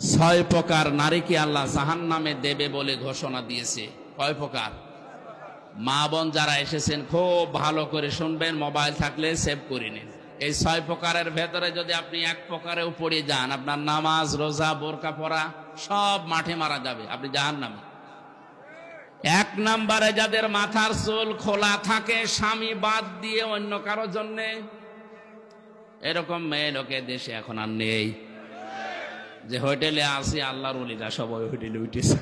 ছয় প্রকার নারীকে আল্লাহ জাহান নামে দেবে বলে ঘোষণা দিয়েছে। কয় প্রকার? মা বোন যারা এসেছেন, খুব ভালো করে শুনবেন, মোবাইল থাকলে সেভ করে নিন। এই ছয় প্রকারের ভেতরে যদি আপনি এক প্রকারেও পড়ে যান, আপনার নামাজ, রোজা বোরকা পরা সব মাঠে মারা যাবে, আপনি জাহান নামে এক নম্বরে যাদের মাথার চুল খোলা থাকে, স্বামী বাদ দিয়ে অন্য কারোর জন্যে, এরকম মেয়ে লোকে দেশে এখন আর নেই। যে হোটেলে আসি আল্লাহর অলিরা সবাই হোটেলে উঠেছে।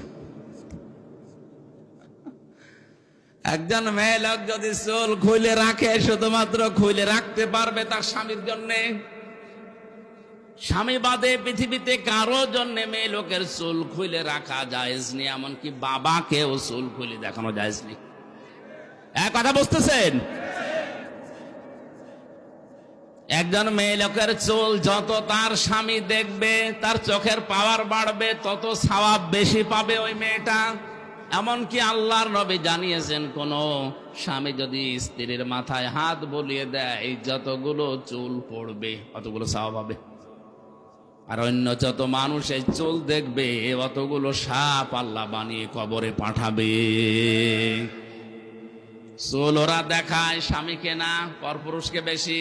একজন মেয়ে লোক যদি চুল খুলে রাখে শুধুমাত্র খুলে রাখতে পারবে তার স্বামীর জন্যে। স্বামী বাদে পৃথিবীতে কারও জন্য মেয়ে লোকের চুল খুলে রাখা যায়জ নি, এমনকি বাবাকেও চুল খুলে দেখানো যায়জ নি। এক কথা বুঝতেছেন? একজন মেয়ে লোকের চুল যত তার স্বামী দেখবে, তার চোখের পাওয়ার বাড়বে, তত সওয়াব বেশি পাবে ওই মেয়েটা। এমনকি আল্লাহর নবী জানিয়েছেন, কোন স্বামী যদি স্ত্রীর মাথায় হাত বলিয়ে দেয় যতগুলো চুল পড়বে, অতগুলো সওয়াব হবে। আর অন্য যত মানুষ এই চুল দেখবে অতগুলো সাপ আল্লাহ বানিয়ে কবরে পাঠাবে। চুল ওরা দেখায় স্বামীকে না, পরপুরুষকে বেশি।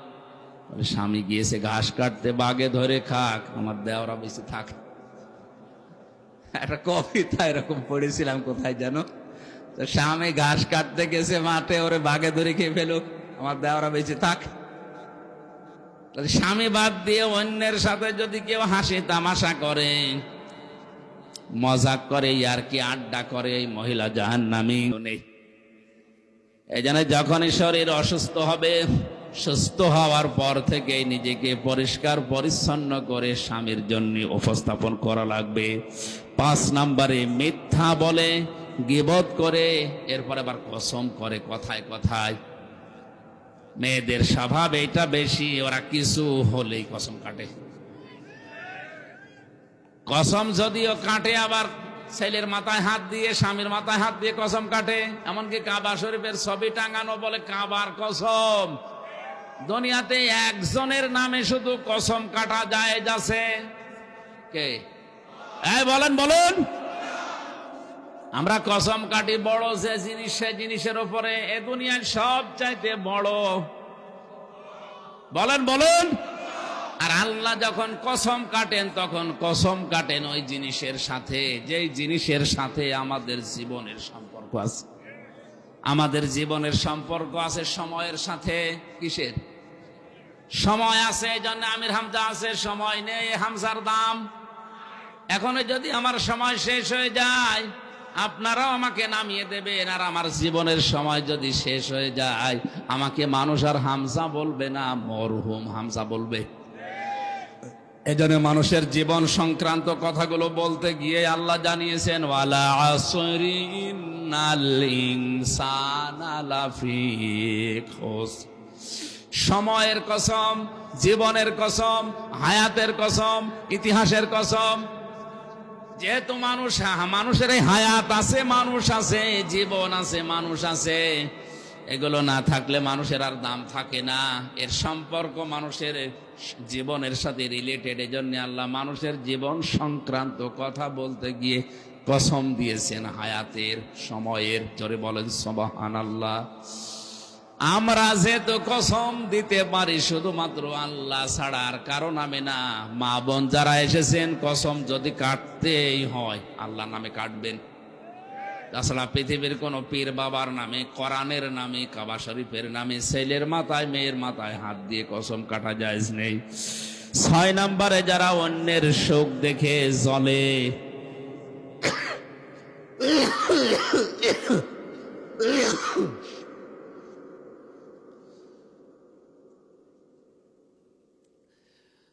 স্বামী গিয়েছে, ঘাস কাটতে, বাগে ধরে খাক, আমার দেওরা বেশি থাক। একটা কবিতা এরকম পড়েছিলাম, কোথায় জানো তো স্বামী ঘাস কাটতে গেছে মাঠে, ওরে বাগে ধরে খেয়ে ফেলুক, আমার দেওরা বেশি থাক। স্বামী বাদ দিয়ে অন্যের সাথে যদি কেউ হাসি, তামাশা করে মজা করে আর কি আড্ডা করে, এই মহিলা জাহান নামি নেই। এই জন্য যখনই শরীর অসুস্থ হবে সুস্থ হওয়ার পর থেকে নিজেকে পরিষ্কার, পরিচ্ছন্ন করে স্বামীর জন্য উপস্থাপন করা লাগবে। পাঁচ নাম্বারে মিথ্যা বলে গিবত করে, এরপর আবার কসম করে কথায় কথায়। মেয়েদের স্বভাব এটা বেশি, ওরা কিছু হলেই কসম কাটে। কসম যদিও কাটে, আবার ছেলের মাথায় হাত দিয়ে, স্বামীর মাথায় হাত দিয়ে কসম কাটে। এমনকি কাবা শরীফের ছবি টাঙানো বলে কাবার কসম। দুনিয়াতে একজনের নামে শুধু কসম কাটা যায় যাচ্ছে কে? বলেন, বলুন। আমরা কসম কাটি বড় যে জিনিস, সে জিনিসের উপরে এ দুনিয়ার সব চাইতে বড়। বলেন, বলুন। আর আল্লাহ যখন কসম কাটেন, তখন কসম কাটেন ওই জিনিসের সাথে, যেই জিনিসের সাথে আমাদের জীবনের সম্পর্ক আছে। আমাদের জীবনের সম্পর্ক আছে সময়ের সাথে, কিসের? সময় আছে, এই জন্য আমির হামজা আছে, সময় নেই হামজার দাম এখন যদি আমার সময় শেষ হয়ে যায়, আপনারাও আমাকে নামিয়ে দেবেন, আর আমার জীবনের সময় যদি শেষ হয়ে যায়, আমাকে মানুষ আর হামজা বলবে না, মরহুম হামজা বলবে এজন্য মানুষের জীবন সংক্রান্ত কথাগুলো বলতে গিয়ে আল্লাহ জানিয়েছেন, ওয়ালা আসরি ইন্নাল ইনসানা লাফি খুসর। সময়ের কসম, জীবনের কসম, হায়াতের কসম, ইতিহাসের কসম। যেহেতু মানুষ মানুষের এই হায়াত আছে, মানুষ আছে, জীবন আছে, মানুষ আছে। এগুলো না থাকলে মানুষের আর দাম থাকে না। এর সম্পর্ক মানুষের জীবনের সাথে রিলেটেড এই জন্য আল্লাহ মানুষের জীবন সংক্রান্ত কথা বলতে গিয়ে কসম দিয়েছেন হায়াতের, সময়ের। জোরে বলেন সবাহান আল্লাহ আমরা যেহেতু কসম দিতে পারি শুধুমাত্র আল্লাহ ছাড়া, আর কারও নামে না। মা বোন যারা এসেছেন, কসম যদি কাটতেই হয় আল্লাহ নামে কাটবেন। তাছাড়া পৃথিবীর কোন পীর বাবার নামে, কোরআনের নামে, কাবা শরীফের নামে, ছেলের মাথায়, মেয়ের মাথায় হাত দিয়ে কসম কাটা যায় নেই। ছয় নম্বরে যারা অন্যের শোক দেখে জলে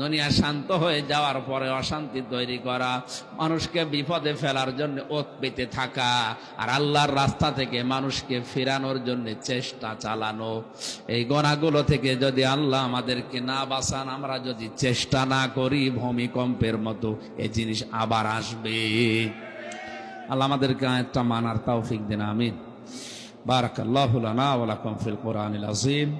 দুনিয়া শান্ত হয়ে যাওয়ার পরে অশান্তি তৈরি করা, মানুষকে বিপদে ফেলার জন্য ওত পেতে থাকা, আর আল্লাহর রাস্তা থেকে মানুষকে ফেরানোর জন্য চেষ্টা চালানো। এই গোনাগুলো থেকে যদি আল্লাহ আমাদেরকে না বাঁচান, আমরা যদি চেষ্টা না করি, ভূমিকম্পের মতো এই জিনিস আবার আসবে। আল্লাহ আমাদেরকে একটা মানার তৌফিক দিন, আমিন। বারাকাল্লাহু ফিল কোরআনিল আযীম।